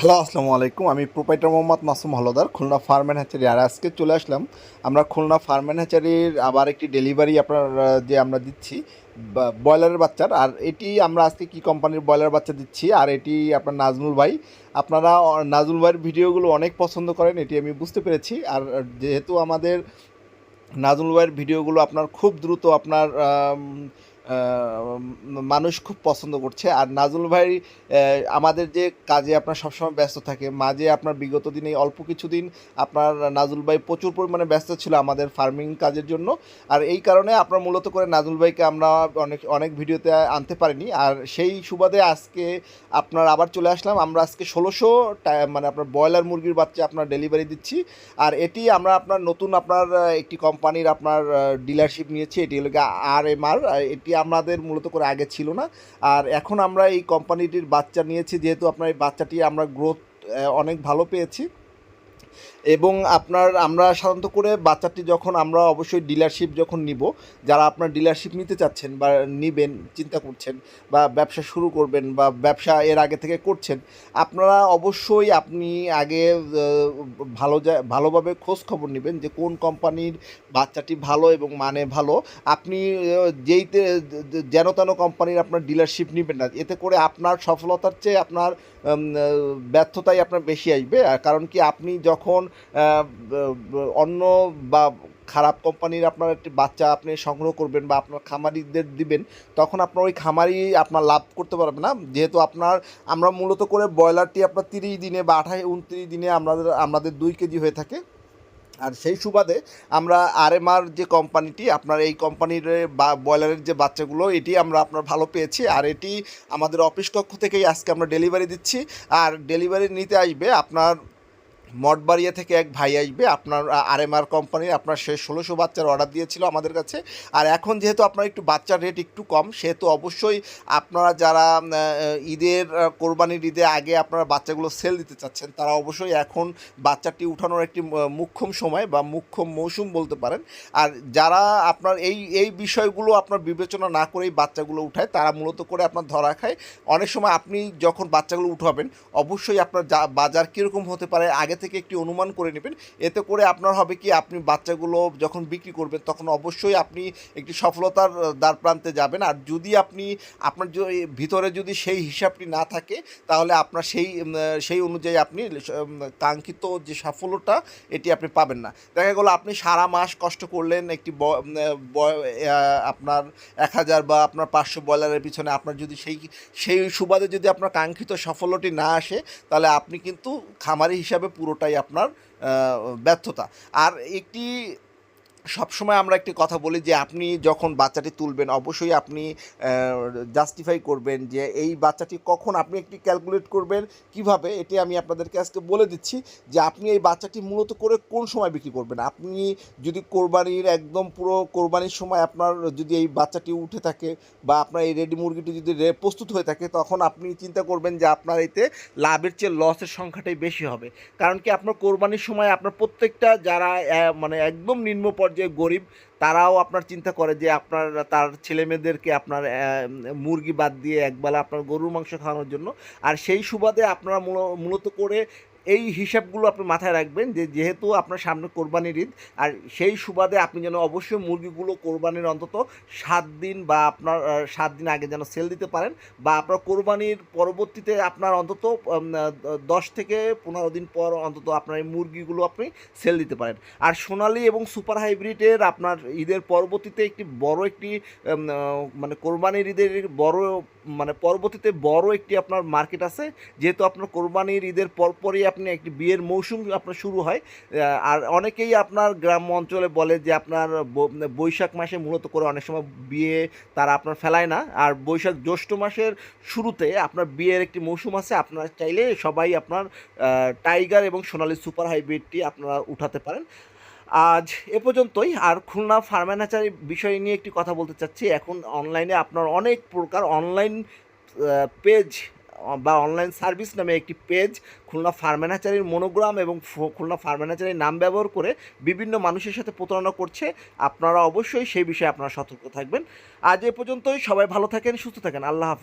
Hello, আসসালামু আলাইকুম। আমি proprietor Mohammad Masum Haldar, Khulna farm and hatchery. আর আজকে চলে আসলাম, আমরা খুলনা ফার্ম অ্যান্ড হ্যাচারির আবার একটি ডেলিভারি আপনার যে আমরা দিচ্ছি ব্রয়লারের বাচ্চার। আর এটি আমরা আজকে কি কোম্পানির ব্রয়লার বাচ্চা দিচ্ছি? আর এটি আপনার নাজমুল ভাই। আপনারা নাজমুল ভাইয়ের ভিডিওগুলো অনেক পছন্দ করেন, এটি আমি বুঝতে পেরেছি। আর যেহেতু আমাদের নাজমুল ভাইয়ের ভিডিওগুলো আপনার খুব দ্রুত আপনার মানুষ খুব পছন্দ করছে। আর নাজুল ভাই আমাদের যে কাজে আপনার সবসময় ব্যস্ত থাকে, মাঝে আপনার বিগত দিনে অল্প কিছুদিন আপনার নাজুল ভাই প্রচুর পরিমাণে ব্যস্ত ছিল আমাদের ফার্মিং কাজের জন্য। আর এই কারণে আপনার মূলত করে নাজুল ভাইকে আমরা অনেক অনেক ভিডিওতে আনতে পারিনি। আর সেই সুবাদে আজকে আপনার আবার চলে আসলাম। আমরা আজকে ষোলোশো মানে আপনার ব্রয়লার মুরগির বাচ্চা আপনার ডেলিভারি দিচ্ছি। আর এটি আমরা আপনার নতুন আপনার একটি কোম্পানির আপনার ডিলারশিপ নিয়েছি। এটি হলো আর এম আর এটি আমাদের মূলত করে আগে ছিল না। আর এখন আমরা এই কোম্পানিটির বাচ্চা নিয়েছি, যেহেতু আপনার এই বাচ্চাটি আমরা গ্রোথ অনেক ভালো পেয়েছি। এবং আপনার, আমরা সাধারণত করে বাচ্চাটি যখন আমরা অবশ্যই ডিলারশিপ যখন নিব, যারা আপনার ডিলারশিপ নিতে চাচ্ছেন বা নিবেন, চিন্তা করছেন বা ব্যবসা শুরু করবেন বা ব্যবসা এর আগে থেকে করছেন, আপনারা অবশ্যই আপনি আগে ভালো ভালোভাবে খোঁজ খবর নেবেন যে কোন কোম্পানির বাচ্চাটি ভালো এবং মানে ভালো। আপনি যেই যেন তেন কোম্পানির আপনার ডিলারশিপ নেবেন না, এতে করে আপনার সফলতার চেয়ে আপনার ব্যর্থতাই আপনার বেশি আসবে। কারণ কি, আপনি যখন ব- অন্য বা খারাপ কোম্পানির আপনার একটি বাচ্চা আপনি সংগ্রহ করবেন বা আপনার খামারিদের দিবেন, তখন আপনার ওই খামারি আপনার লাভ করতে পারবে না। যেহেতু আপনার, আমরা মূলত করে ব্রয়লারটি আপনার তিরিশ দিনে বা আঠাশ, উনত্রিশ দিনে আমাদের আমাদের দুই কেজি হয়ে থাকে। আর সেই সুবাদে আমরা আরএমআর যে কোম্পানিটি, আপনার এই কোম্পানির বা ব্রয়লারের যে বাচ্চাগুলো, এটি আমরা আপনার ভালো পেয়েছি। আর এটি আমাদের অফিস কক্ষ থেকেই আজকে আমরা ডেলিভারি দিচ্ছি। আর ডেলিভারি নিতে আসবে আপনার মঠবাড়িয়া থেকে এক ভাই আসবে, আপনার আর এম আর কোম্পানির, আপনার সে ষোলোশো বাচ্চার অর্ডার দিয়েছিল আমাদের কাছে। আর এখন যেহেতু আপনার একটু বাচ্চার রেট একটু কম, সেহেতু অবশ্যই আপনারা যারা ঈদের কোরবানির ঈদে আগে আপনারা বাচ্চাগুলো সেল দিতে চাচ্ছেন, তারা অবশ্যই এখন বাচ্চাটি উঠানোর একটি মুখ্যম সময় বা মুখ্যম মৌসুম বলতে পারেন। আর যারা আপনার এই এই বিষয়গুলো আপনার বিবেচনা না করেই বাচ্চাগুলো উঠায়, তারা মূলত করে আপনার ধরা খায়। অনেক সময় আপনি যখন বাচ্চাগুলো উঠাবেন, অবশ্যই আপনার বাজার কীরকম হতে পারে, আগে থেকে একটি অনুমান করে নেবেন। এতে করে আপনার হবে কি, আপনি বাচ্চাগুলো যখন বিক্রি করবেন, তখন অবশ্যই আপনি একটি সফলতার দ্বার প্রান্তে যাবেন। আর যদি আপনি, আপনার ভিতরে যদি সেই হিসাবটি না থাকে, তাহলে আপনার সেই সেই অনুযায়ী আপনি কাঙ্ক্ষিত যে সাফল্যটা, এটি আপনি পাবেন না। দেখা গেলো, আপনি সারা মাস কষ্ট করলেন একটি আপনার এক হাজার বা আপনার পাঁচশো বয়লারের পিছনে, আপনার যদি সেই সেই সুবাদে যদি আপনার কাঙ্ক্ষিত সাফল্যটি না আসে, তাহলে আপনি কিন্তু খামারি হিসাবে পুরোটাই আপনার ব্যর্থতা। আর একটি সবসময় আমরা একটি কথা বলি যে আপনি যখন বাচ্চাটি তুলবেন, অবশ্যই আপনি জাস্টিফাই করবেন যে এই বাচ্চাটি কখন আপনি একটি ক্যালকুলেট করবেন, কীভাবে? এটি আমি আপনাদেরকে আজকে বলে দিচ্ছি যে আপনি এই বাচ্চাটি মূলত করে কোন সময় বিক্রি করবেন? আপনি যদি কোরবানির একদম পুরো কোরবানির সময় আপনার যদি এই বাচ্চাটি উঠে থাকে বা আপনার এই রেডি মুরগিটি যদি প্রস্তুত হয়ে থাকে, তখন আপনি চিন্তা করবেন যে আপনার এতে লাভের চেয়ে লসের সংখ্যাটাই বেশি হবে। কারণ কি আপনার কোরবানির সময় আপনার প্রত্যেকটা যারা মানে একদম নিম্ন পর্যায়ে গরিব, তারাও আপনার চিন্তা করে যে আপনার, তার ছেলেমেয়েদেরকে আপনার মুরগি বাদ দিয়ে একবেলা আপনার গরুর মাংস খাওয়ানোর জন্য। আর সেই সুবাদে আপনারা মূল- মূলত করে এই হিসাবগুলো আপনি মাথায় রাখবেন যে যেহেতু আপনার সামনে কোরবানির ঈদ, আর সেই সুবাদে আপনি যেন অবশ্যই মুরগিগুলো কোরবানির অন্তত সাত দিন বা আপনার সাত দিন আগে যেন সেল দিতে পারেন বা আপনার কোরবানির পরবর্তীতে আপনার অন্তত দশ থেকে পনেরো দিন পর অন্তত আপনার এই মুরগিগুলো আপনি সেল দিতে পারেন। আর সোনালি এবং সুপার হাইব্রিডের আপনার ঈদের পরবর্তীতে একটি বড় একটি মানে কোরবানির ঈদের বড় মানে পরবর্তীতে বড় একটি আপনার মার্কেট আছে। যেহেতু আপনার কোরবানির ঈদের পরপরই আপনি একটি বিয়ের মৌসুম আপনার শুরু হয়। আর অনেকেই আপনার গ্রাম অঞ্চলে বলে যে আপনার ব- বৈশাখ মাসে মূলত করে অনেক সময় বিয়ে তারা আপনার ফেলায় না। আর বৈশাখ জ্যৈষ্ঠ মাসের শুরুতে আপনার বিয়ের একটি মৌসুম আছে। আপনারা চাইলে সবাই আপনার টাইগার এবং সোনালি সুপার হাইব্রিডটি আপনারা উঠাতে পারেন। আজ এ পর্যন্তই। আর খুলনা ফার্মানাচারি বিষয় নিয়ে একটি কথা বলতে চাচ্ছি। এখন অনলাইনে আপনার অনেক প্রকার অনলাইন পেজ বা অনলাইন সার্ভিস নামে একটি পেজ খুলনা ফার্মেনাচারির মনোগ্রাম এবং খুলনা ফার্মেনাচারির নাম ব্যবহার করে বিভিন্ন মানুষের সাথে প্রতারণা করছে। আপনারা অবশ্যই সেই বিষয়ে আপনারা সতর্ক থাকবেন। আজ এ পর্যন্তই। সবাই ভালো থাকেন, সুস্থ থাকেন। আল্লাহ হাফেজ।